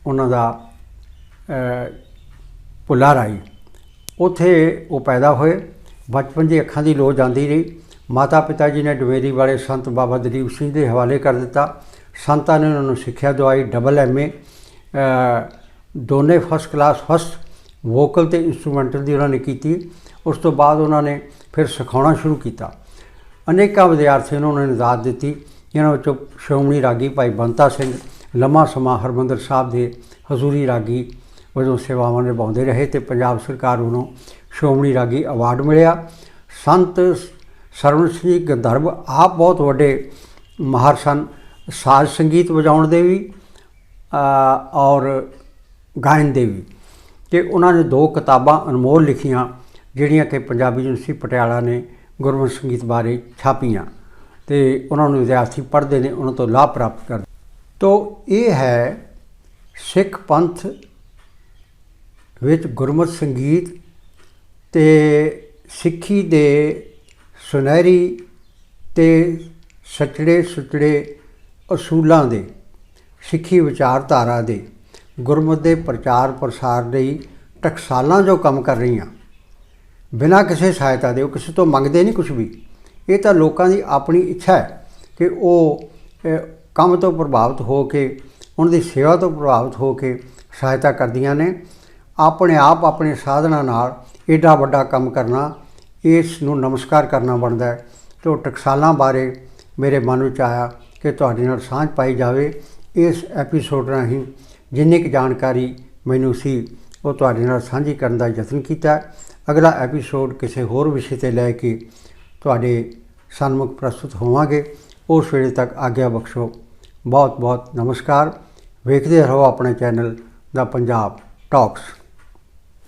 ਉਹਨਾਂ ਦਾ ਅ, ਰਾਈ। ਉੱਥੇ ਉਹ ਪੈਦਾ ਹੋਏ। ਬਚਪਨ ਦੀ ਅੱਖਾਂ ਦੀ ਲੋਜ ਆਉਂਦੀ ਰਹੀ। ਮਾਤਾ ਪਿਤਾ ਜੀ ਨੇ ਡਵੇਰੀ ਵਾਲੇ ਸੰਤ ਬਾਬਾ ਦਲੀਪ ਸਿੰਘ ਦੇ ਹਵਾਲੇ ਕਰ ਦਿੱਤਾ। ਸੰਤਾਂ ਨੇ ਉਹਨਾਂ ਨੂੰ ਸਿੱਖਿਆ ਦਵਾਈ ਡਬਲ ਐਮਏ ਦੋਨੇ ਫਸਟ ਕਲਾਸ ਫਸਟ ਵੋਕਲ ਤੇ ਇਨਸਟਰੂਮੈਂਟਲ ਦੀ ਉਹਨਾਂ ਨੇ ਕੀਤੀ। ਉਸ ਤੋਂ ਬਾਅਦ ਉਹਨਾਂ ਨੇ ਫਿਰ ਸਿਖਾਉਣਾ ਸ਼ੁਰੂ ਕੀਤਾ। ਅਨੇਕਾਂ ਵਿਦਿਆਰਥੀਆਂ ਨੂੰ ਉਹਨਾਂ ਨੇ ਦਾਤ ਦਿੱਤੀ, ਜਿਨ੍ਹਾਂ ਵਿੱਚੋਂ ਸ਼੍ਰੋਮਣੀ ਰਾਗੀ ਭਾਈ ਬੰਤਾ ਸਿੰਘ, ਲੰਮਾ ਸਮਾਂ ਹਰਮੰਦਰ ਸਾਹਿਬ ਦੇ ਹਜ਼ੂਰੀ ਰਾਗੀ ਵਜੋਂ ਸੇਵਾਵਾਂ ਨਿਭਾਉਂਦੇ ਰਹੇ ਤੇ ਪੰਜਾਬ ਸਰਕਾਰ ਵੱਲੋਂ ਸ਼੍ਰੋਮਣੀ ਰਾਗੀ ਅਵਾਰਡ ਮਿਲਿਆ। ਸੰਤ ਸਰਵਣ ਸਿੰਘ ਗੰਧਰਵ ਆਪ ਬਹੁਤ ਵੱਡੇ ਮਾਹਰ ਸਨ। ਸਾਜ਼ ਸੰਗੀਤ ਵਜਾਉਣ ਦੇ ਵੀ ਔਰ ਗਾਇਨ ਦੇ ਵੀ। ਤੇ ਉਹਨਾਂ ਨੇ ਦੋ ਕਿਤਾਬਾਂ ਅਨਮੋਲ ਲਿਖੀਆਂ, ਜਿਹੜੀਆਂ ਕਿ ਪੰਜਾਬੀ ਯੂਨੀਵਰਸਿਟੀ ਪਟਿਆਲਾ ਨੇ ਗੁਰਮਤਿ ਸੰਗੀਤ ਬਾਰੇ ਛਾਪੀਆਂ। ਤੇ ਉਹਨਾਂ ਨੂੰ ਵਿਦਿਆਰਥੀ ਪੜ੍ਹਦੇ ਨੇ, ਉਹਨਾਂ ਤੋਂ ਲਾਭ ਪ੍ਰਾਪਤ ਕਰਦੇ। ਤੋ ਇਹ ਹੈ ਸਿੱਖ ਪੰਥ ਵਿੱਚ ਗੁਰਮਤਿ ਸੰਗੀਤ ਤੇ ਸਿੱਖੀ ਦੇ ਸੁਨਹਿਰੀ ਤੇ ਸਚੜੇ ਸੁਚੜੇ ਅਸੂਲਾਂ ਦੇ, ਸਿੱਖੀ ਵਿਚਾਰਧਾਰਾ ਦੇ, ਗੁਰਮਤਿ ਦੇ ਪ੍ਰਚਾਰ ਪ੍ਰਸਾਰ ਲਈ ਟਕਸਾਲਾਂ ਜੋ ਕੰਮ ਕਰ ਰਹੀਆਂ। ਬਿਨਾਂ ਕਿਸੇ ਸਹਾਇਤਾ ਦੇ, ਉਹ ਕਿਸੇ ਤੋਂ ਮੰਗਦੇ ਨਹੀਂ ਕੁਝ ਵੀ। ਇਹ ਤਾਂ ਲੋਕਾਂ ਦੀ ਆਪਣੀ ਇੱਛਾ ਹੈ ਕਿ ਉਹ ਕੰਮ ਤੋਂ ਪ੍ਰਭਾਵਿਤ ਹੋ ਕੇ, ਉਹਨਾਂ ਦੀ ਸੇਵਾ ਤੋਂ ਪ੍ਰਭਾਵਿਤ ਹੋ ਕੇ ਸਹਾਇਤਾ ਕਰਦੀਆਂ ਨੇ। ਆਪਣੇ ਆਪ ਆਪਣੇ ਸਾਧਨਾ ਨਾਲ ਏਡਾ ਵੱਡਾ ਕੰਮ ਕਰਨਾ ਇਸ ਨੂੰ ਨਮਸਕਾਰ ਕਰਨਾ ਬਣਦਾ ਹੈ। ਤੇ ਉਹ ਟਕਸਾਲਾਂ ਬਾਰੇ ਮੇਰੇ ਮਨ ਵਿੱਚ ਆਇਆ ਕਿ ਤੁਹਾਡੇ ਨਾਲ ਸਾਂਝ ਪਾਈ ਜਾਵੇ। ਇਸ ਐਪੀਸੋਡ ਰਾਹੀਂ ਜਿੰਨੀ ਕੁ ਜਾਣਕਾਰੀ ਮੈਨੂੰ ਸੀ, ਉਹ ਤੁਹਾਡੇ ਨਾਲ ਸਾਂਝੀ ਕਰਨ ਦਾ ਯਤਨ ਕੀਤਾ। ਅਗਲਾ ਐਪੀਸੋਡ ਕਿਸੇ ਹੋਰ ਵਿਸ਼ੇ ਤੇ ਲੈ ਕੇ ਤੁਹਾਡੇ ਸਨਮੁਖ ਪ੍ਰਸਤੁਤ ਹੋਵਾਂਗੇ। ਉਸ ਵੇਲੇ ਤੱਕ ਆਗਿਆ ਬਖਸ਼ੋ। ਬਹੁਤ ਬਹੁਤ ਨਮਸਕਾਰ। ਵੇਖਦੇ ਰਹੋ ਆਪਣੇ ਚੈਨਲ ਦਾ ਪੰਜਾਬ ਟਾਕਸ।